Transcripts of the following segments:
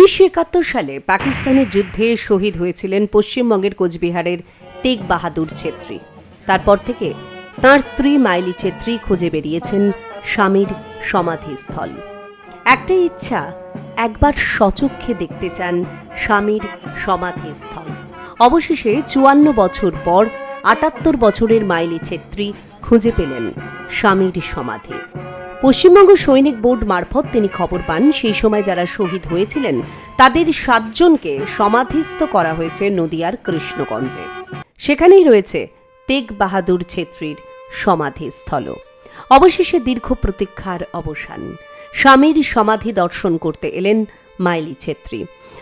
উনিশশো একাত্তর সালে পাকিস্তানের যুদ্ধে শহীদ হয়েছিলেন পশ্চিমবঙ্গের কোচবিহারের তেগ বাহাদুর ছেত্রী। তারপর থেকে তার স্ত্রী মাইলি ছেত্রী খুঁজে বেরিয়েছেন স্বামীর সমাধিস্থল। একটাই ইচ্ছা, একবার সচক্ষে দেখতে চান স্বামীর সমাধিস্থল। অবশেষে চুয়ান্ন বছর পর আটাত্তর বছরের মাইলি ছেত্রী খুঁজে পেলেন স্বামীর সমাধি। পশ্চিমবঙ্গ সৈনিক বোর্ড মারফত তিনি খবর পান, সেই সময় যারা শহীদ হয়েছিলেন, তাদের সাতজনকে সমাধিস্থ করা হয়েছে নদিয়ার কৃষ্ণগঞ্জে। সেখানেই রয়েছে তেগ বাহাদুর ছেত্রীর সমাধিস্থল। অবশেষে দীর্ঘ প্রতীক্ষার অবসান। স্বামীর সমাধি দর্শন করতে এলেন মাইলি ছেত্রী।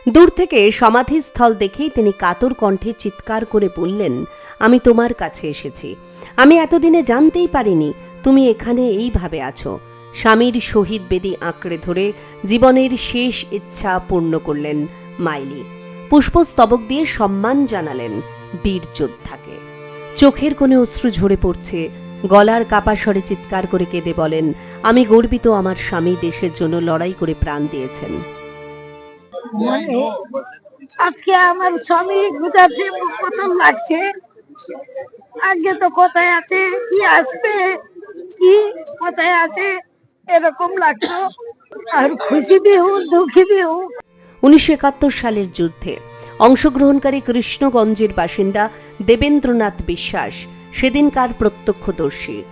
দূর থেকে সমাধিস্থল দেখেই তিনি কাতর কণ্ঠে চিৎকার করে বললেন, আমি তোমার কাছে এসেছি। আমি এতদিনে জানতেই পারিনি তুমি এখানে এইভাবে আছো। স্বামীর শহীদ বেদি আঁকড়ে ধরে জীবনের শেষ ইচ্ছা পূর্ণ করলেন মাইলি। পুষ্পস্তবক দিয়ে সম্মান জানালেন বীর যোদ্ধাকে। চোখের কোণে অশ্রু ঝরে পড়ছে, গলার কাপা স্বরে চিৎকার করে কেঁদে বলেন, আমি গর্বিত আমার স্বামী দেশের জন্য লড়াই করে প্রাণ দিয়েছেন। মানে আজকে আমার স্বামী বুঝাচ্ছে, প্রথম লাগছে, আগে তো কোথায় আছে, কি আসবে? কি কোথায় আছে? এরকম লাগতো। আর খুশি বিহু দুঃখী বিহু। উনিশশো একাত্তর সালের যুদ্ধে অংশগ্রহণকারী কৃষ্ণগঞ্জের বাসিন্দা দেবেন্দ্রনাথ বিশ্বাস সেদিনকার প্রত্যক্ষদর্শী।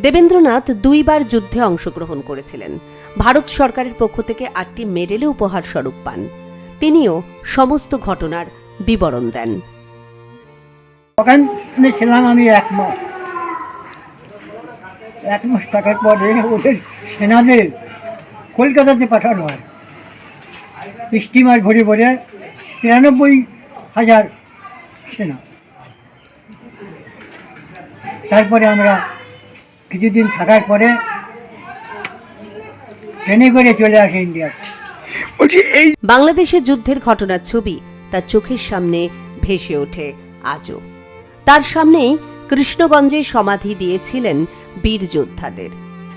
দেবেন্দ্রনাথ দুইবার যুদ্ধে অংশগ্রহণ করেছিলেন। ভারত সরকারের পক্ষ থেকে আটটি মেডেলে উপহার স্বরূপ পান। তিনিও সমস্ত ঘটনার বিবরণ দেন। ওখানে ছিলাম আমি এক মাস এক মাস থাকার পরে ওদের সেনাদের কলকাতাতে পাঠানো হয়। স্টিমার ভরে ভরে তিরানব্বই হাজার সেনা। তারপরে আমরা কিছুদিন থাকার পরে ট্রেনে করে চলে আসি ইন্ডিয়াতে বাংলাদেশের যুদ্ধের ঘটনার ছবি তার চোখের সামনে ভেসে ওঠে আজও। তার সামনেই কৃষ্ণগঞ্জে সমাধি দিয়েছিলেন বীর যোদ্ধাদের।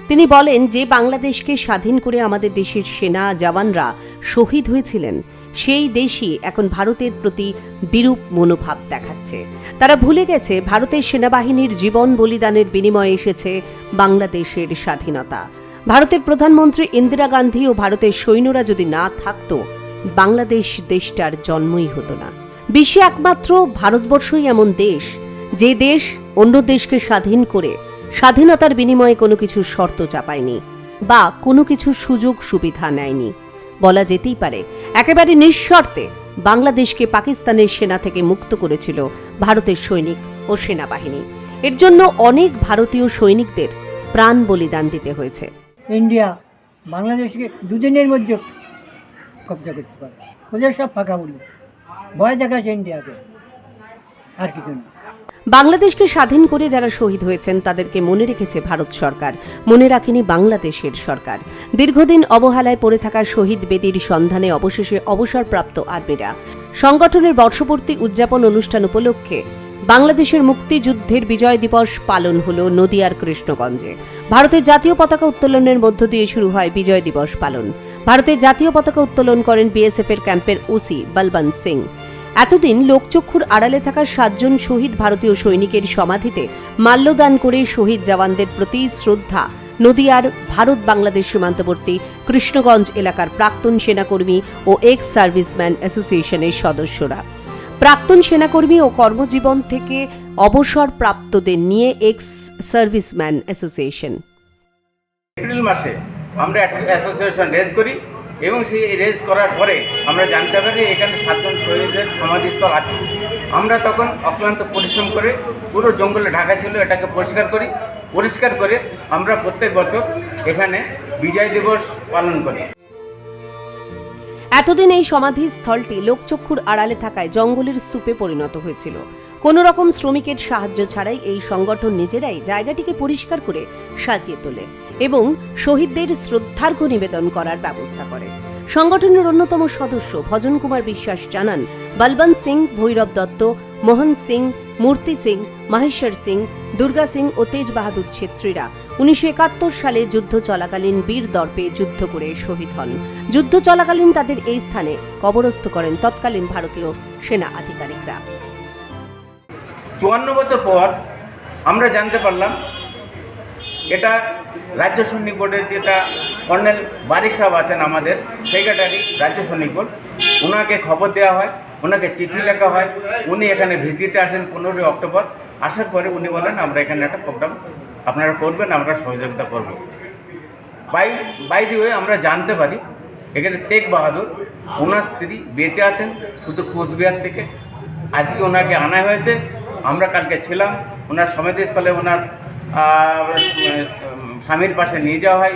তিনি বলেন, যে বাংলাদেশকে স্বাধীন করে আমাদের দেশের সেনা জওয়ানরা শহীদ হয়েছিলেন, সেই দেশই এখন ভারতের প্রতি বিরূপ মনোভাব দেখাচ্ছে। তারা ভুলে গেছে, ভারতের সেনাবাহিনীর জীবন বলিদানের বিনিময়ে এসেছে বাংলাদেশের স্বাধীনতা। ভারতের প্রধানমন্ত্রী ইন্দিরা গান্ধী ও ভারতের সৈন্যরা যদি না থাকতো, বাংলাদেশ দেশটার জন্মই হতো না। বিশ্বে একমাত্র ভারতবর্ষই এমন দেশ, যে দেশ অন্য দেশকে স্বাধীন করে স্বাধীনতার বিনিময়ে কোনো কিছু শর্ত চাপায়নি বা কোনো কিছু সুযোগ সুবিধা নেয়নি। বলা যেতেই পারে, একেবারে নিঃশর্তে বাংলাদেশকে পাকিস্তানের সেনা থেকে মুক্ত করেছিল ভারতের সৈনিক ও সেনাবাহিনী। এর জন্য অনেক ভারতীয় সৈনিকদের প্রাণ বলিদান দিতে হয়েছে। ইন্ডিয়া বাংলাদেশকে দুদিনের মধ্যে কবজা করতে পারে। ওদের সব ফাঁকা বলি। ভয় দেখাচ্ছে ইন্ডিয়াকে। আর কিছু না। বাংলাদেশকে স্বাধীন করে যারা শহীদ হয়েছেন, তাদেরকে মনে রেখেছে ভারত সরকার। মনে রাখেনি বাংলাদেশের সরকার। দীর্ঘদিন অবহেলায় পড়ে থাকা শহীদ বেদির সন্ধানে অবশেষে অবসরপ্রাপ্ত আর্মিরা সংগঠনের বর্ষপূর্তি উদযাপন অনুষ্ঠান উপলক্ষে বাংলাদেশের মুক্তিযুদ্ধের বিজয় দিবস পালন হল নদিয়ার কৃষ্ণগঞ্জে। ভারতের জাতীয় পতাকা উত্তোলনের মধ্য দিয়ে শুরু হয় বিজয় দিবস পালন। ভারতের জাতীয় পতাকা উত্তোলন করেন বিএসএফ এর ক্যাম্পের ওসি বলবন্ত সিং। এতদিন লোকচক্ষুর আড়ালে থাকা সাতজন শহীদ ভারতীয় সৈনিকের সমাধিতে মাল্যদান করে শহীদ জওয়ানদের প্রতি শ্রদ্ধা। নদিয়ার ভারত বাংলাদেশ সীমান্তবর্তী কৃষ্ণগঞ্জ এলাকার প্রাক্তন সেনাকর্মী ও এক্স সার্ভিসম্যান অ্যাসোসিয়েশনের সদস্যরা। প্রাক্তন সেনাকর্মী ও কর্মজীবন থেকে অবসর প্রাপ্তদের নিয়ে এক্স সার্ভিসম্যান অ্যাসোসিয়েশন। এপ্রিল মাসে আমরা অ্যাসোসিয়েশন রেজ করি। এবং সেই রেজ করার পরে আমরা জানতে পারি এখানে সাতজন শহীদের সমাধিস্থল আছে। আমরা তখন অক্লান্ত পরিশ্রম করে পুরো জঙ্গলে ঢাকা ছিল, এটাকে পরিষ্কার করি। পরিষ্কার করে আমরা প্রত্যেক বছর এখানে বিজয় দিবস পালন করি। এতদিন এই সমাধিস্থলটি লোকচক্ষুর আড়ালে থাকায় জঙ্গলের স্তূপে পরিণত হয়েছিল। কোনো রকম শ্রমিকের সাহায্য ছাড়াই এই সংগঠন নিজেরাই জায়গাটিকে পরিষ্কার করে সাজিয়ে তোলে। এবং শহীদদের শ্রদ্ধার্ঘ নিবেদন করার ব্যবস্থা করে। সংগঠনের অন্যতম সদস্য ভজন কুমার বিশ্বাস জানান বলবন্ত সিং, ভৈরব দত্ত, মোহন সিং, মূর্তি সিং, মাহেশ্বর সিং, দুর্গা সিং ও তেজ বাহাদুর ছেত্রীরা উনিশশো একাত্তর সালে যুদ্ধ চলাকালীন বীর দর্পে যুদ্ধ করে শহীদ হন। যুদ্ধ চলাকালীন তাদের এই স্থানে কবরস্থ করেন তৎকালীন ভারতীয় সেনা আধিকারিকরা। চুয়ান্ন বছর পর আমরা জানতে পারলাম, এটা রাজ্য সৈনিক বোর্ডের যেটা কর্নেল বারিক সাহেব আছেন আমাদের, সেক্রেটারি রাজ্য সৈনিক বোর্ড ওনাকে খবর দেওয়া হয় ওনাকে চিঠি লেখা হয়। উনি এখানে ভিজিটে আসেন পনেরোই অক্টোবর। আসার পরে উনি বলেন, আমরা এখানে একটা প্রোগ্রাম আপনারা করবেন, আমরা সহযোগিতা করব। বাই বাই দি ওয়ে আমরা জানতে পারি, এখানে তেগ বাহাদুর ওনার স্ত্রী বেঁচে আছেন, শুধু কোচবিহার থেকে। আজকে ওনাকে আনা হয়েছে, আমরা কালকে ছিলাম ওনার সমাধিস্থলে ওনার স্বামীর পাশে নিয়ে যাওয়া হয়।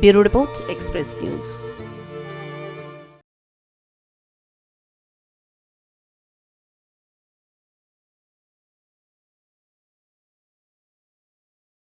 Bureau report express news.